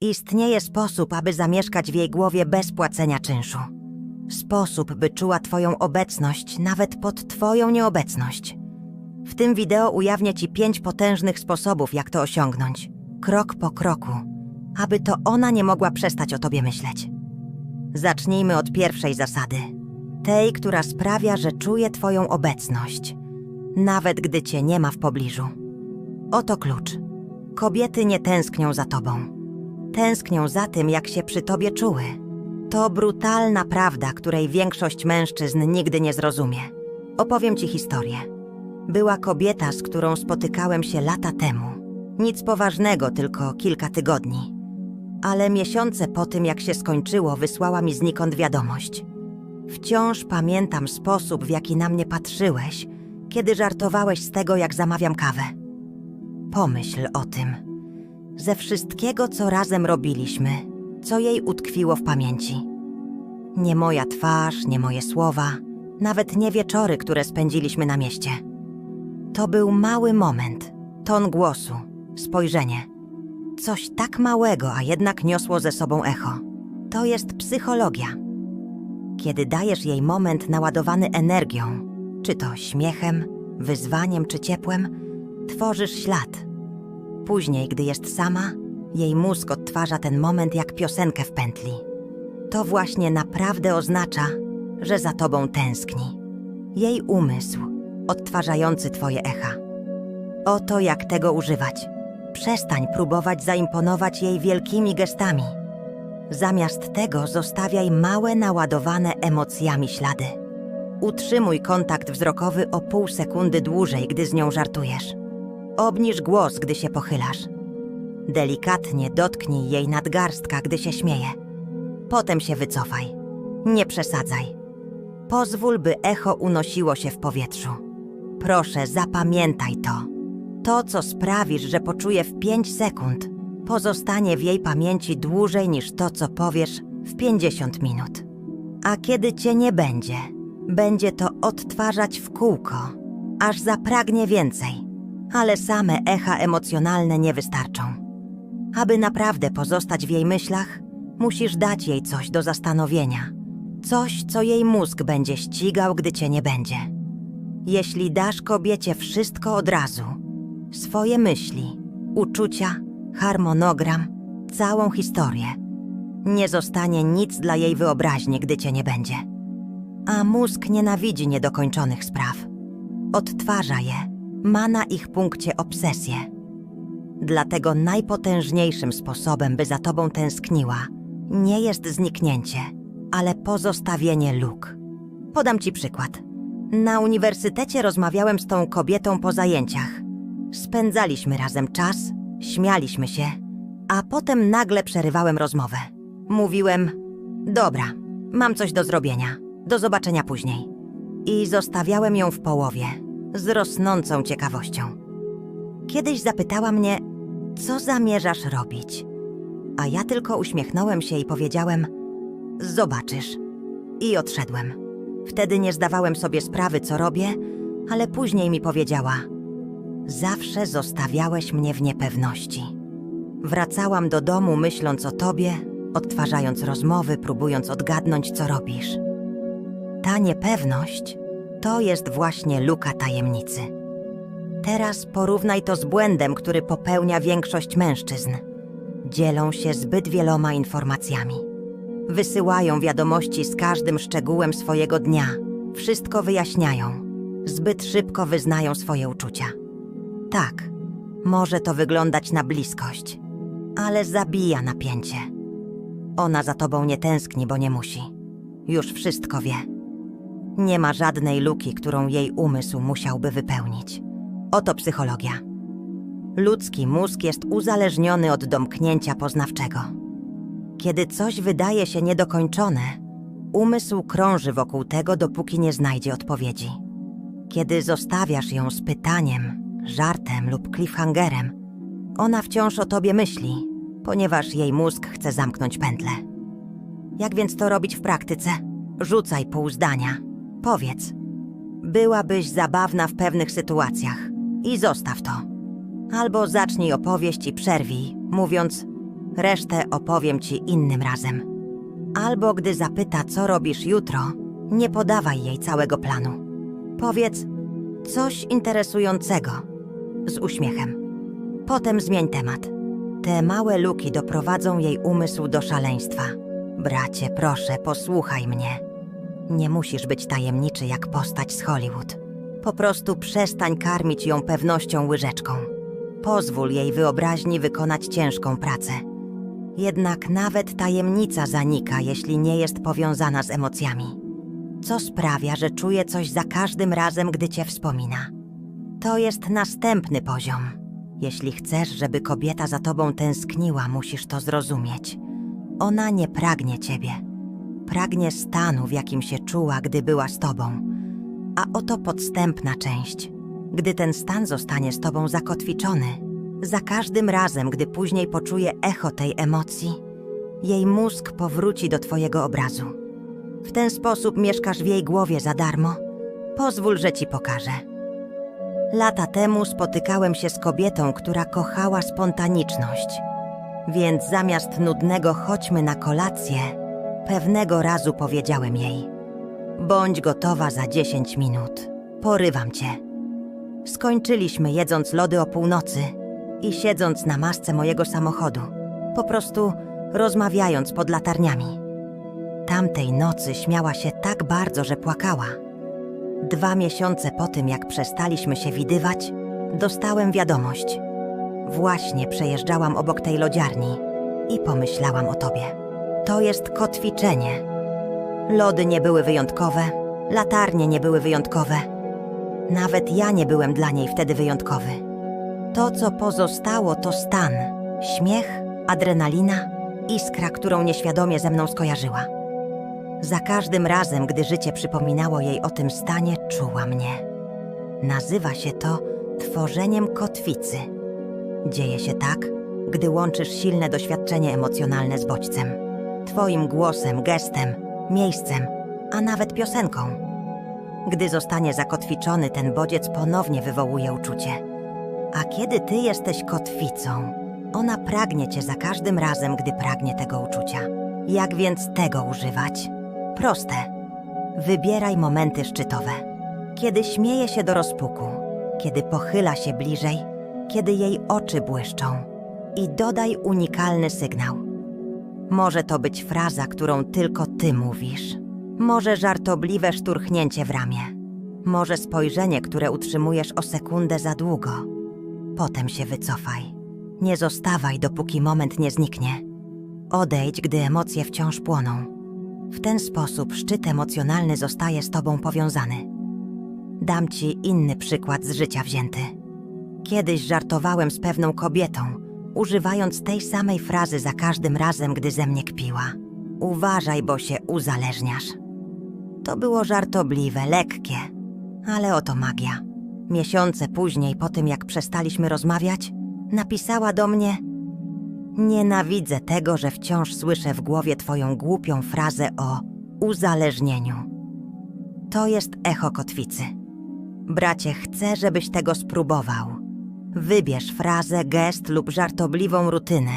Istnieje sposób, aby zamieszkać w jej głowie bez płacenia czynszu. Sposób, by czuła Twoją obecność, nawet pod Twoją nieobecność. W tym wideo ujawnię Ci pięć potężnych sposobów, jak to osiągnąć, krok po kroku, aby to ona nie mogła przestać o Tobie myśleć. Zacznijmy od pierwszej zasady. Tej, która sprawia, że czuje Twoją obecność, nawet gdy Cię nie ma w pobliżu. Oto klucz. Kobiety nie tęsknią za Tobą. Tęsknią za tym, jak się przy Tobie czuły. To brutalna prawda, której większość mężczyzn nigdy nie zrozumie. Opowiem Ci historię. Była kobieta, z którą spotykałem się lata temu. Nic poważnego, tylko kilka tygodni. Ale miesiące po tym, jak się skończyło, wysłała mi znikąd wiadomość. Wciąż pamiętam sposób, w jaki na mnie patrzyłeś, kiedy żartowałeś z tego, jak zamawiam kawę. Pomyśl o tym. Ze wszystkiego, co razem robiliśmy, co jej utkwiło w pamięci. Nie moja twarz, nie moje słowa, nawet nie wieczory, które spędziliśmy na mieście. To był mały moment, ton głosu, spojrzenie. Coś tak małego, a jednak niosło ze sobą echo. To jest psychologia. Kiedy dajesz jej moment naładowany energią, czy to śmiechem, wyzwaniem czy ciepłem, tworzysz ślad. Później, gdy jest sama, jej mózg odtwarza ten moment jak piosenkę w pętli. To właśnie naprawdę oznacza, że za tobą tęskni. Jej umysł, odtwarzający twoje echa. Oto jak tego używać. Przestań próbować zaimponować jej wielkimi gestami. Zamiast tego zostawiaj małe, naładowane emocjami ślady. Utrzymuj kontakt wzrokowy o pół sekundy dłużej, gdy z nią żartujesz. Obniż głos, gdy się pochylasz. Delikatnie dotknij jej nadgarstka, gdy się śmieje. Potem się wycofaj. Nie przesadzaj. Pozwól, by echo unosiło się w powietrzu. Proszę, zapamiętaj to. To, co sprawisz, że poczuje w 5 sekund, pozostanie w jej pamięci dłużej niż to, co powiesz w 50 minut. A kiedy cię nie będzie, będzie to odtwarzać w kółko, aż zapragnie więcej. Ale same echa emocjonalne nie wystarczą. Aby naprawdę pozostać w jej myślach, musisz dać jej coś do zastanowienia. Coś, co jej mózg będzie ścigał, gdy cię nie będzie. Jeśli dasz kobiecie wszystko od razu, swoje myśli, uczucia, harmonogram, całą historię, nie zostanie nic dla jej wyobraźni, gdy cię nie będzie. A mózg nienawidzi niedokończonych spraw. Odtwarza je, ma na ich punkcie obsesję. Dlatego najpotężniejszym sposobem, by za tobą tęskniła, nie jest zniknięcie, ale pozostawienie luk. Podam ci przykład. Na uniwersytecie rozmawiałem z tą kobietą po zajęciach. Spędzaliśmy razem czas, śmialiśmy się, a potem nagle przerywałem rozmowę. Mówiłem: Dobra, mam coś do zrobienia, do zobaczenia później. I zostawiałem ją w połowie, z rosnącą ciekawością. Kiedyś zapytała mnie, co zamierzasz robić? A ja tylko uśmiechnąłem się i powiedziałem: Zobaczysz. I odszedłem. Wtedy nie zdawałem sobie sprawy, co robię, ale później mi powiedziała: Zawsze zostawiałeś mnie w niepewności. Wracałam do domu myśląc o tobie, odtwarzając rozmowy, próbując odgadnąć, co robisz. Ta niepewność to jest właśnie luka tajemnicy. Teraz porównaj to z błędem, który popełnia większość mężczyzn. Dzielą się zbyt wieloma informacjami. Wysyłają wiadomości z każdym szczegółem swojego dnia. Wszystko wyjaśniają. Zbyt szybko wyznają swoje uczucia. Tak, może to wyglądać na bliskość, ale zabija napięcie. Ona za tobą nie tęskni, bo nie musi. Już wszystko wie. Nie ma żadnej luki, którą jej umysł musiałby wypełnić. Oto psychologia. Ludzki mózg jest uzależniony od domknięcia poznawczego. Kiedy coś wydaje się niedokończone, umysł krąży wokół tego, dopóki nie znajdzie odpowiedzi. Kiedy zostawiasz ją z pytaniem, żartem lub cliffhangerem, ona wciąż o tobie myśli, ponieważ jej mózg chce zamknąć pętlę. Jak więc to robić w praktyce? Rzucaj pół zdania. Powiedz. Byłabyś zabawna w pewnych sytuacjach i zostaw to. Albo zacznij opowieść i przerwij, mówiąc: Resztę opowiem ci innym razem. Albo gdy zapyta, co robisz jutro, nie podawaj jej całego planu. Powiedz coś interesującego z uśmiechem. Potem zmień temat. Te małe luki doprowadzą jej umysł do szaleństwa. Bracie, proszę, posłuchaj mnie. Nie musisz być tajemniczy jak postać z Hollywood. Po prostu przestań karmić ją pewnością łyżeczką. Pozwól jej wyobraźni wykonać ciężką pracę. Jednak nawet tajemnica zanika, jeśli nie jest powiązana z emocjami. Co sprawia, że czuje coś za każdym razem, gdy cię wspomina. To jest następny poziom. Jeśli chcesz, żeby kobieta za tobą tęskniła, musisz to zrozumieć. Ona nie pragnie ciebie. Pragnie stanu, w jakim się czuła, gdy była z tobą. A oto podstępna część. Gdy ten stan zostanie z tobą zakotwiczony, za każdym razem, gdy później poczuje echo tej emocji, jej mózg powróci do twojego obrazu. W ten sposób mieszkasz w jej głowie za darmo. Pozwól, że ci pokażę. Lata temu spotykałem się z kobietą, która kochała spontaniczność. Więc zamiast nudnego chodźmy na kolację, pewnego razu powiedziałem jej: Bądź gotowa za 10 minut. Porywam cię. Skończyliśmy jedząc lody o północy i siedząc na masce mojego samochodu, po prostu rozmawiając pod latarniami. Tamtej nocy śmiała się tak bardzo, że płakała. Dwa miesiące po tym, jak przestaliśmy się widywać, dostałem wiadomość. Właśnie przejeżdżałam obok tej lodziarni i pomyślałam o tobie. To jest kotwiczenie. Lody nie były wyjątkowe, latarnie nie były wyjątkowe. Nawet ja nie byłem dla niej wtedy wyjątkowy. To, co pozostało, to stan, śmiech, adrenalina, iskra, którą nieświadomie ze mną skojarzyła. Za każdym razem, gdy życie przypominało jej o tym stanie, czuła mnie. Nazywa się to tworzeniem kotwicy. Dzieje się tak, gdy łączysz silne doświadczenie emocjonalne z bodźcem. Twoim głosem, gestem, miejscem, a nawet piosenką. Gdy zostanie zakotwiczony, ten bodziec ponownie wywołuje uczucie. A kiedy ty jesteś kotwicą, ona pragnie cię za każdym razem, gdy pragnie tego uczucia. Jak więc tego używać? Proste. Wybieraj momenty szczytowe. Kiedy śmieje się do rozpuku, kiedy pochyla się bliżej, kiedy jej oczy błyszczą. I dodaj unikalny sygnał. Może to być fraza, którą tylko ty mówisz. Może żartobliwe szturchnięcie w ramię. Może spojrzenie, które utrzymujesz o sekundę za długo. Potem się wycofaj. Nie zostawaj, dopóki moment nie zniknie. Odejdź, gdy emocje wciąż płoną. W ten sposób szczyt emocjonalny zostaje z tobą powiązany. Dam ci inny przykład z życia wzięty. Kiedyś żartowałem z pewną kobietą, używając tej samej frazy za każdym razem, gdy ze mnie kpiła. Uważaj, bo się uzależniasz. To było żartobliwe, lekkie, ale oto magia. Miesiące później, po tym jak przestaliśmy rozmawiać, napisała do mnie: Nienawidzę tego, że wciąż słyszę w głowie Twoją głupią frazę o uzależnieniu. To jest echo kotwicy. Bracie, chcę, żebyś tego spróbował. Wybierz frazę, gest lub żartobliwą rutynę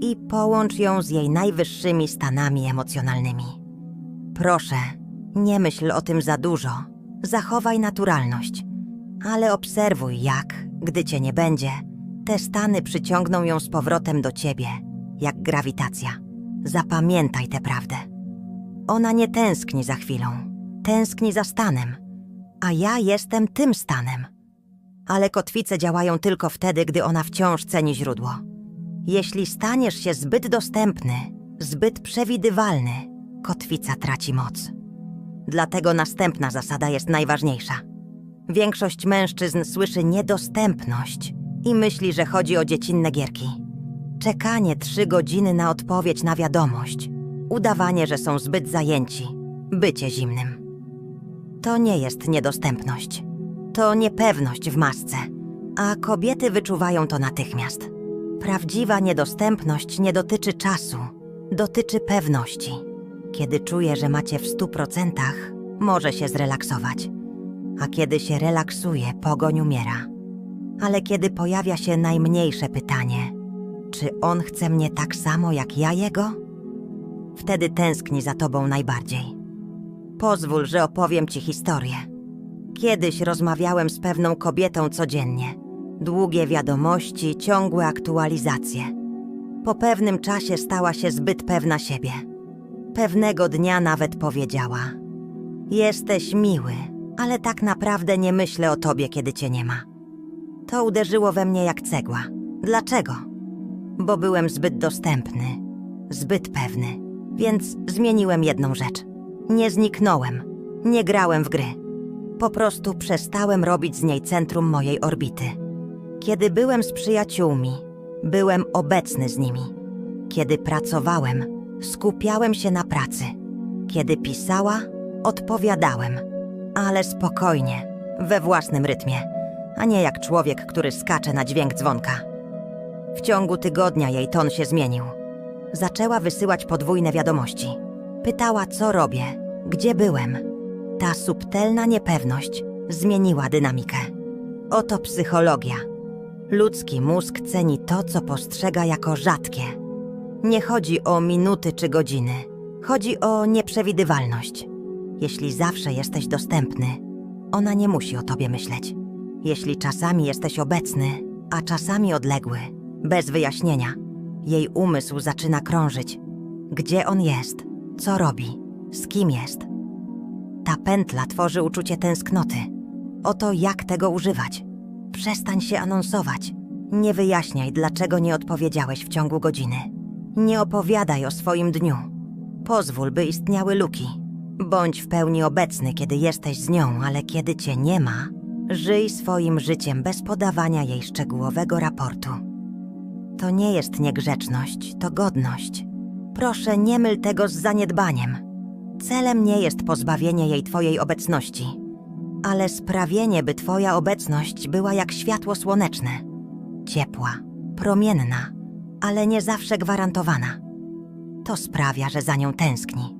i połącz ją z jej najwyższymi stanami emocjonalnymi. Proszę, nie myśl o tym za dużo. Zachowaj naturalność, ale obserwuj, jak, gdy cię nie będzie, te stany przyciągną ją z powrotem do ciebie, jak grawitacja. Zapamiętaj tę prawdę. Ona nie tęskni za chwilą, tęskni za stanem, a ja jestem tym stanem. Ale kotwice działają tylko wtedy, gdy ona wciąż ceni źródło. Jeśli staniesz się zbyt dostępny, zbyt przewidywalny, kotwica traci moc. Dlatego następna zasada jest najważniejsza. Większość mężczyzn słyszy niedostępność i myśli, że chodzi o dziecinne gierki. Czekanie trzy godziny na odpowiedź na wiadomość, udawanie, że są zbyt zajęci, bycie zimnym. To nie jest niedostępność. To niepewność w masce, a kobiety wyczuwają to natychmiast. Prawdziwa niedostępność nie dotyczy czasu, dotyczy pewności. Kiedy czuje, że macie w stu procentach, może się zrelaksować. A kiedy się relaksuje, pogoń umiera. Ale kiedy pojawia się najmniejsze pytanie, czy on chce mnie tak samo jak ja jego? Wtedy tęskni za tobą najbardziej. Pozwól, że opowiem ci historię. Kiedyś rozmawiałem z pewną kobietą codziennie. Długie wiadomości, ciągłe aktualizacje. Po pewnym czasie stała się zbyt pewna siebie. Pewnego dnia nawet powiedziała: Jesteś miły, ale tak naprawdę nie myślę o tobie, kiedy cię nie ma. To uderzyło we mnie jak cegła. Dlaczego? Bo byłem zbyt dostępny, zbyt pewny, więc zmieniłem jedną rzecz. Nie zniknąłem, nie grałem w gry. Po prostu przestałem robić z niej centrum mojej orbity. Kiedy byłem z przyjaciółmi, byłem obecny z nimi. Kiedy pracowałem, skupiałem się na pracy. Kiedy pisała, odpowiadałem, ale spokojnie, we własnym rytmie, a nie jak człowiek, który skacze na dźwięk dzwonka. W ciągu tygodnia jej ton się zmienił. Zaczęła wysyłać podwójne wiadomości. Pytała, co robię, gdzie byłem. Ta subtelna niepewność zmieniła dynamikę. Oto psychologia. Ludzki mózg ceni to, co postrzega jako rzadkie. Nie chodzi o minuty czy godziny. Chodzi o nieprzewidywalność. Jeśli zawsze jesteś dostępny, ona nie musi o tobie myśleć. Jeśli czasami jesteś obecny, a czasami odległy, bez wyjaśnienia, jej umysł zaczyna krążyć. Gdzie on jest? Co robi? Z kim jest? Ta pętla tworzy uczucie tęsknoty. Oto jak tego używać. Przestań się anonsować. Nie wyjaśniaj, dlaczego nie odpowiedziałeś w ciągu godziny. Nie opowiadaj o swoim dniu. Pozwól, by istniały luki. Bądź w pełni obecny, kiedy jesteś z nią, ale kiedy cię nie ma, żyj swoim życiem bez podawania jej szczegółowego raportu. To nie jest niegrzeczność, to godność. Proszę, nie myl tego z zaniedbaniem. Celem nie jest pozbawienie jej Twojej obecności, ale sprawienie, by Twoja obecność była jak światło słoneczne. Ciepła, promienna, ale nie zawsze gwarantowana. To sprawia, że za nią tęskni.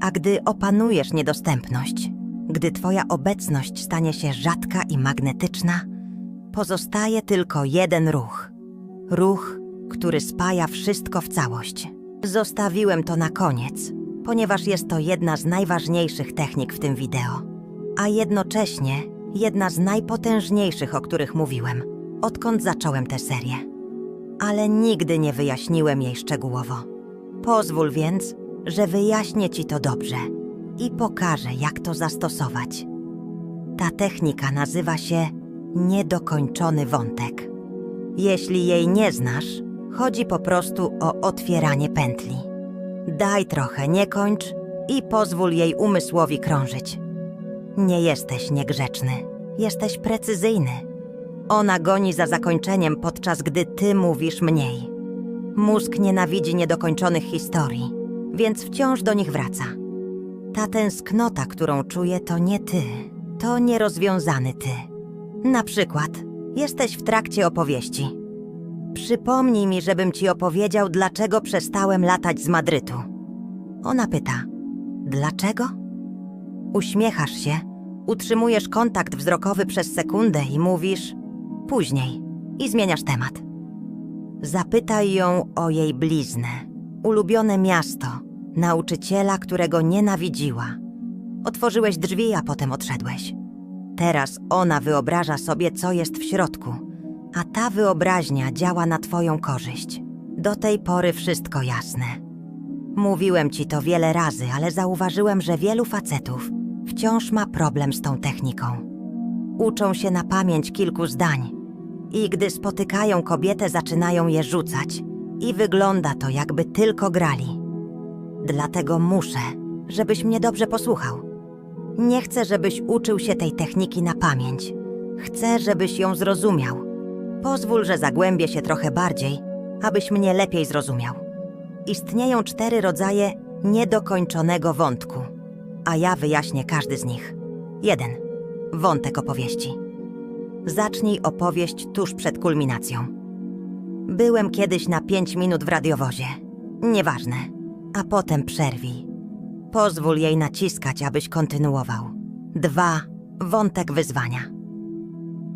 A gdy opanujesz niedostępność, gdy Twoja obecność stanie się rzadka i magnetyczna, pozostaje tylko jeden ruch. Ruch, który spaja wszystko w całość. Zostawiłem to na koniec, ponieważ jest to jedna z najważniejszych technik w tym wideo, a jednocześnie jedna z najpotężniejszych, o których mówiłem, odkąd zacząłem tę serię. Ale nigdy nie wyjaśniłem jej szczegółowo. Pozwól więc, że wyjaśnię ci to dobrze i pokażę, jak to zastosować. Ta technika nazywa się niedokończony wątek. Jeśli jej nie znasz, chodzi po prostu o otwieranie pętli. Daj trochę, nie kończ i pozwól jej umysłowi krążyć. Nie jesteś niegrzeczny, jesteś precyzyjny. Ona goni za zakończeniem, podczas gdy ty mówisz mniej. Mózg nienawidzi niedokończonych historii, więc wciąż do nich wraca. Ta tęsknota, którą czuję, to nie ty, to nierozwiązany ty. Na przykład, jesteś w trakcie opowieści. Przypomnij mi, żebym ci opowiedział, dlaczego przestałem latać z Madrytu. Ona pyta: Dlaczego? Uśmiechasz się, utrzymujesz kontakt wzrokowy przez sekundę i mówisz: Później, i zmieniasz temat. Zapytaj ją o jej bliznę, ulubione miasto, nauczyciela, którego nienawidziła. Otworzyłeś drzwi, a potem odszedłeś. Teraz ona wyobraża sobie, co jest w środku, a ta wyobraźnia działa na Twoją korzyść. Do tej pory wszystko jasne. Mówiłem ci to wiele razy, ale zauważyłem, że wielu facetów wciąż ma problem z tą techniką. Uczą się na pamięć kilku zdań i gdy spotykają kobietę, zaczynają je rzucać i wygląda to, jakby tylko grali. Dlatego muszę, żebyś mnie dobrze posłuchał. Nie chcę, żebyś uczył się tej techniki na pamięć. Chcę, żebyś ją zrozumiał. Pozwól, że zagłębię się trochę bardziej, abyś mnie lepiej zrozumiał. Istnieją cztery rodzaje niedokończonego wątku, a ja wyjaśnię każdy z nich. Jeden. Wątek opowieści. Zacznij opowieść tuż przed kulminacją. Byłem kiedyś na pięć minut w radiowozie. Nieważne. A potem przerwij. Pozwól jej naciskać, abyś kontynuował. Dwa. Wątek wyzwania.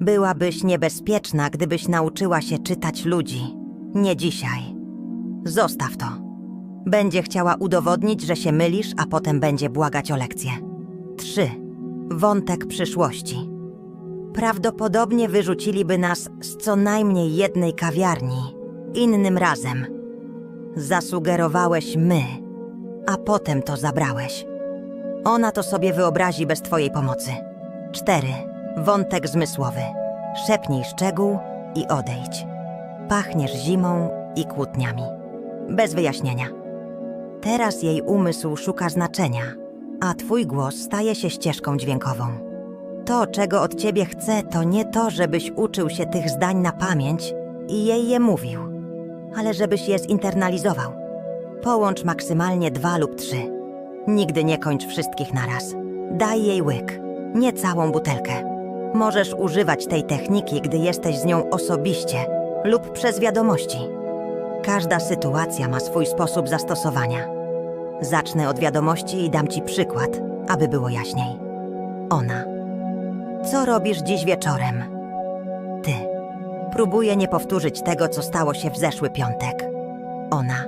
Byłabyś niebezpieczna, gdybyś nauczyła się czytać ludzi. Nie dzisiaj. Zostaw to. Będzie chciała udowodnić, że się mylisz, a potem będzie błagać o lekcję. 3. Wątek przyszłości. Prawdopodobnie wyrzuciliby nas z co najmniej jednej kawiarni, innym razem. Zasugerowałeś my, a potem to zabrałeś. Ona to sobie wyobrazi bez twojej pomocy. 4. Wątek zmysłowy. Szepnij szczegół i odejdź. Pachniesz zimą i kłótniami. Bez wyjaśnienia. Teraz jej umysł szuka znaczenia, a twój głos staje się ścieżką dźwiękową. To, czego od ciebie chce, to nie to, żebyś uczył się tych zdań na pamięć i jej je mówił, ale żebyś je zinternalizował. Połącz maksymalnie dwa lub trzy. Nigdy nie kończ wszystkich naraz. Daj jej łyk, nie całą butelkę. Możesz używać tej techniki, gdy jesteś z nią osobiście lub przez wiadomości. Każda sytuacja ma swój sposób zastosowania. Zacznę od wiadomości i dam ci przykład, aby było jaśniej. Ona. Co robisz dziś wieczorem? Ty. Próbuję nie powtórzyć tego, co stało się w zeszły piątek. Ona.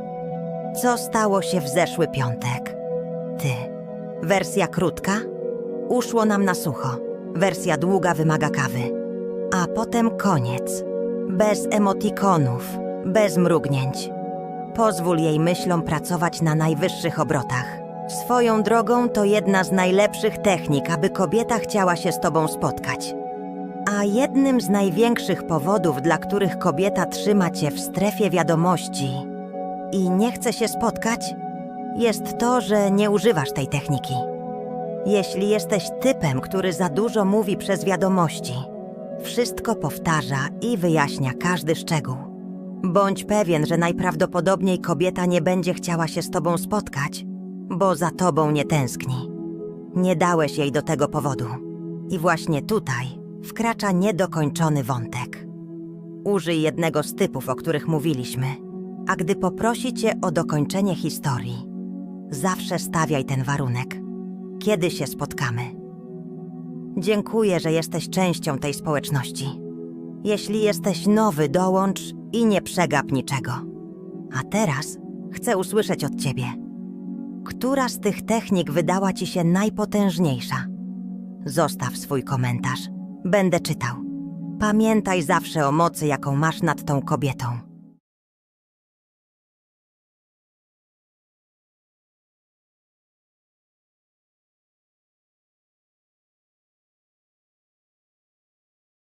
Co stało się w zeszły piątek? Ty. Wersja krótka? Uszło nam na sucho. Wersja długa wymaga kawy. A potem koniec. Bez emotikonów, bez mrugnięć. Pozwól jej myślom pracować na najwyższych obrotach. Swoją drogą to jedna z najlepszych technik, aby kobieta chciała się z tobą spotkać. A jednym z największych powodów, dla których kobieta trzyma cię w strefie wiadomości i nie chce się spotkać, jest to, że nie używasz tej techniki. Jeśli jesteś typem, który za dużo mówi przez wiadomości, wszystko powtarza i wyjaśnia każdy szczegół. Bądź pewien, że najprawdopodobniej kobieta nie będzie chciała się z tobą spotkać, bo za tobą nie tęskni. Nie dałeś jej do tego powodu. I właśnie tutaj wkracza niedokończony wątek. Użyj jednego z typów, o których mówiliśmy, a gdy poprosi cię o dokończenie historii, zawsze stawiaj ten warunek. Kiedy się spotkamy? Dziękuję, że jesteś częścią tej społeczności. Jeśli jesteś nowy, dołącz i nie przegap niczego. A teraz chcę usłyszeć od ciebie. Która z tych technik wydała ci się najpotężniejsza? Zostaw swój komentarz. Będę czytał. Pamiętaj zawsze o mocy, jaką masz nad tą kobietą.